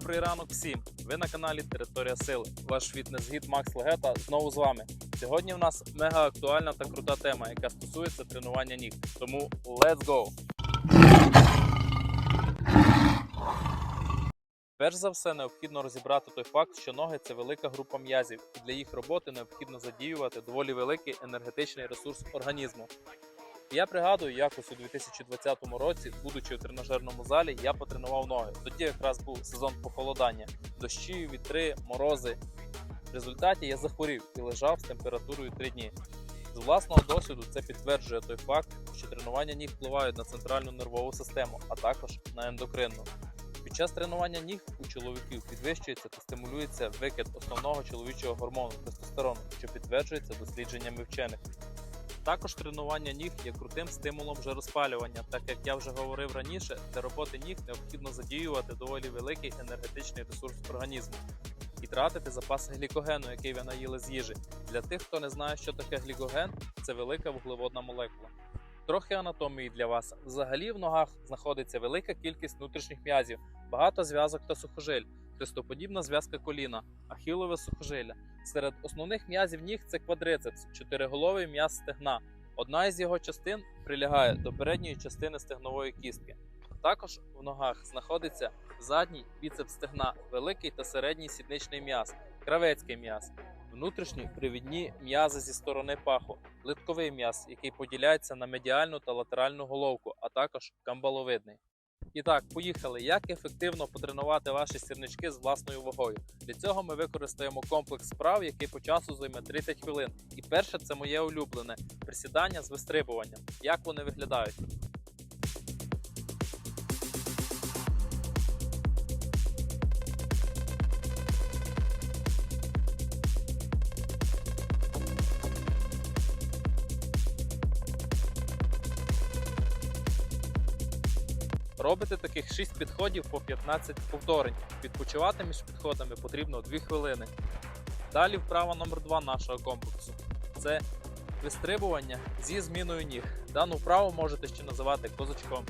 Добрий ранок всім! Ви на каналі Територія Сили. Ваш фітнес-гід Макс Легета знову з вами. Сьогодні в нас мега актуальна та крута тема, яка стосується тренування ніг. Тому let's go! Перш за все, необхідно розібрати той факт, що ноги це велика група м'язів, і для їх роботи необхідно задіювати доволі великий енергетичний ресурс організму. Я пригадую, якось у 2020 році, будучи в тренажерному залі, я потренував ноги. Тоді якраз був сезон похолодання, дощі, вітри, морози. В результаті я захворів і лежав з температурою 3 дні. З власного досвіду це підтверджує той факт, що тренування ніг впливають на центральну нервову систему, а також на ендокринну. Під час тренування ніг у чоловіків підвищується та стимулюється викид основного чоловічого гормону тестостерону, що підтверджується дослідженнями вчених. Також тренування ніг є крутим стимулом жироспалювання, так як я вже говорив раніше, для роботи ніг необхідно задіювати доволі великий енергетичний ресурс організму і тратити запаси глікогену, який ви наїли з їжі. Для тих, хто не знає, що таке глікоген, це велика вуглеводна молекула. Трохи анатомії для вас. Взагалі в ногах знаходиться велика кількість внутрішніх м'язів, багато зв'язок та сухожиль, хрестоподібна зв'язка коліна, ахілове сухожилля. Серед основних м'язів ніг це квадрицепс, чотириголовий м'яз стегна. Одна із його частин прилягає до передньої частини стегнової кістки. Також в ногах знаходиться задній біцепс стегна, великий та середній сідничний м'яз, кравецький м'яз, внутрішні привідні м'язи зі сторони паху, литковий м'яз, який поділяється на медіальну та латеральну головку, а також камбаловидний. І так, поїхали. Як ефективно потренувати ваші сірнички з власною вагою? Для цього ми використаємо комплекс справ, який по часу займе 30 хвилин. І перше це моє улюблене присідання з вистрибуванням. Як вони виглядають? Робите таких 6 підходів по 15 повторень. Відпочивати між підходами потрібно 2 хвилини. Далі вправа номер 2 нашого комплексу це вистрибування зі зміною ніг. Дану вправу можете ще називати козачком.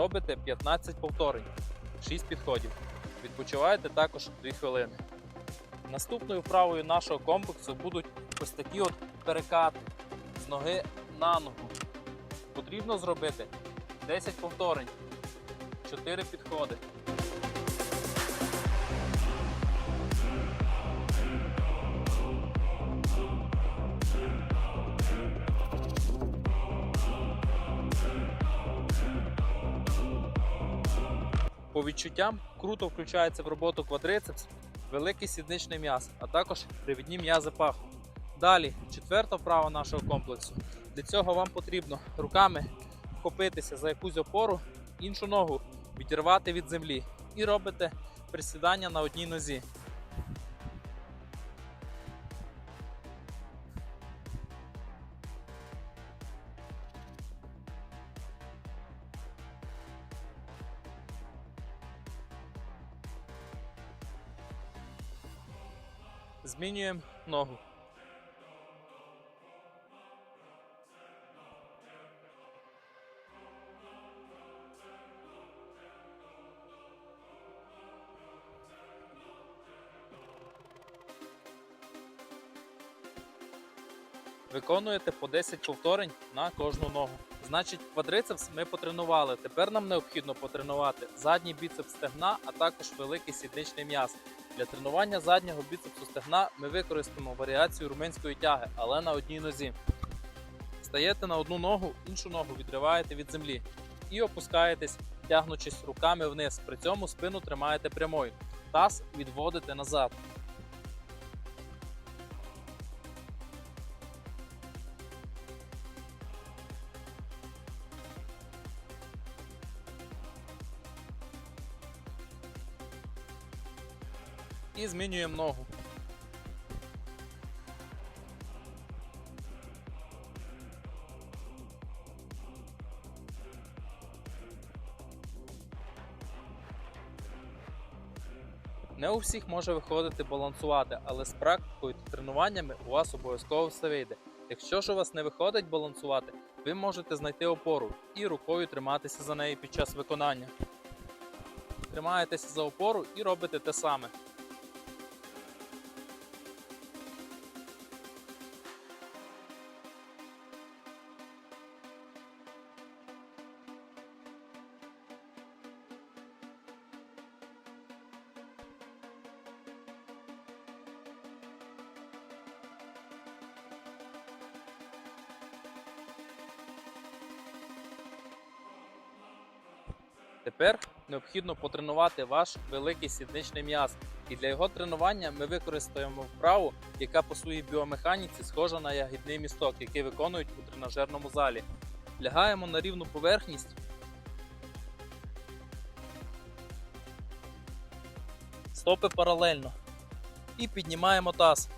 Робите 15 повторень, 6 підходів. Відпочиваєте також 2 хвилини. Наступною вправою нашого комплексу будуть ось такі от перекати з ноги на ногу. Потрібно зробити 10 повторень, 4 підходи. По відчуттям круто включається в роботу квадрицепс, великий сідничний м'яз, а також привідні м'язи паху. Далі, четверта вправа нашого комплексу. Для цього вам потрібно руками вхопитися за якусь опору, іншу ногу відірвати від землі і робите присідання на одній нозі. Змінюємо ногу. Виконуєте по 10 повторень на кожну ногу. Значить, квадрицепс ми потренували. Тепер нам необхідно потренувати задній біцепс стегна, а також великий сідничний м'яз. Для тренування заднього біцепсу стегна ми використаємо варіацію румунської тяги, але на одній нозі. Стаєте на одну ногу, іншу ногу відриваєте від землі і опускаєтесь, тягнучись руками вниз. При цьому спину тримаєте прямою. Таз відводите назад. І змінюємо ногу. Не у всіх може виходити балансувати, але з практикою та тренуваннями у вас обов'язково все вийде. Якщо ж у вас не виходить балансувати, ви можете знайти опору і рукою триматися за неї під час виконання. Тримаєтеся за опору і робите те саме. Тепер необхідно потренувати ваш великий сідничний м'яз. І для його тренування ми використаємо вправу, яка по своїй біомеханіці схожа на ягідний місток, який виконують у тренажерному залі. Лягаємо на рівну поверхність. Стопи паралельно. І піднімаємо таз.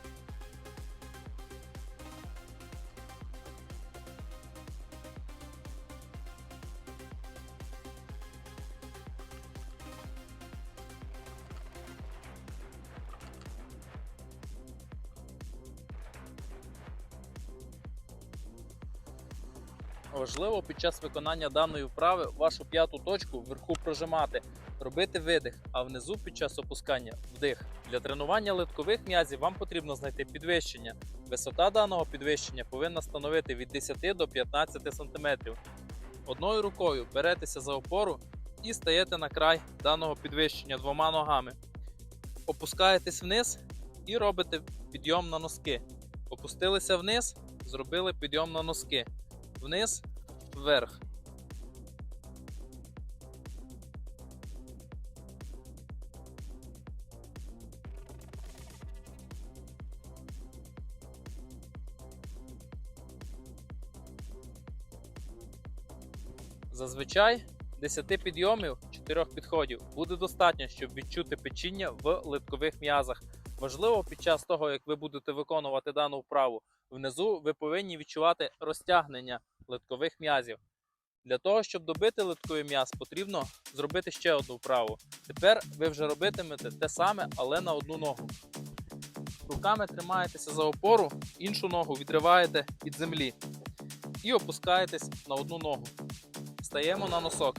Важливо під час виконання даної вправи вашу п'яту точку вверху прожимати, робити видих, а внизу під час опускання вдих. Для тренування литкових м'язів вам потрібно знайти підвищення. Висота даного підвищення повинна становити від 10 до 15 см. Одною рукою беретеся за опору і стаєте на край даного підвищення двома ногами. Опускаєтесь вниз і робите підйом на носки. Опустилися вниз, зробили підйом на носки вниз, вверх. Зазвичай 10 підйомів 4 підходів буде достатньо, щоб відчути печіння в литкових м'язах. Важливо під час того, як ви будете виконувати дану вправу, внизу ви повинні відчувати розтягнення литкових м'язів. Для того, щоб добити литковий м'яз, потрібно зробити ще одну вправу. Тепер ви вже робитимете те саме, але на одну ногу. Руками тримаєтеся за опору, іншу ногу відриваєте від землі і опускаєтесь на одну ногу. Стаємо на носок.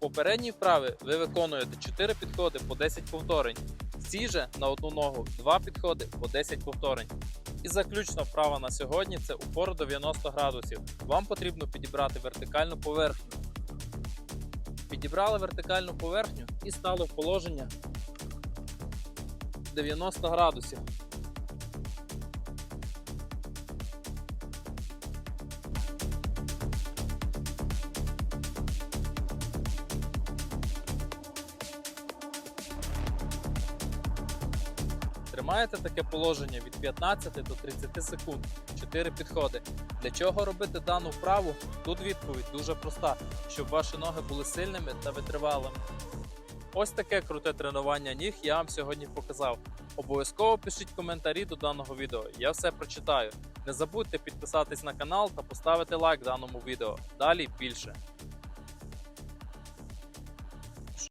Попередній вправі ви виконуєте 4 підходи по 10 повторень. Ці же на одну ногу 2 підходи по 10 повторень. І заключна вправа на сьогодні це упор 90 градусів. Вам потрібно підібрати вертикальну поверхню. Підібрали вертикальну поверхню і стали в положення 90 градусів. Тримаєте таке положення від 15 до 30 секунд, 4 підходи. Для чого робити дану вправу? Тут відповідь дуже проста, щоб ваші ноги були сильними та витривалими. Ось таке круте тренування ніг я вам сьогодні показав. Обов'язково пишіть коментарі до даного відео, я все прочитаю. Не забудьте підписатись на канал та поставити лайк даному відео. Далі більше.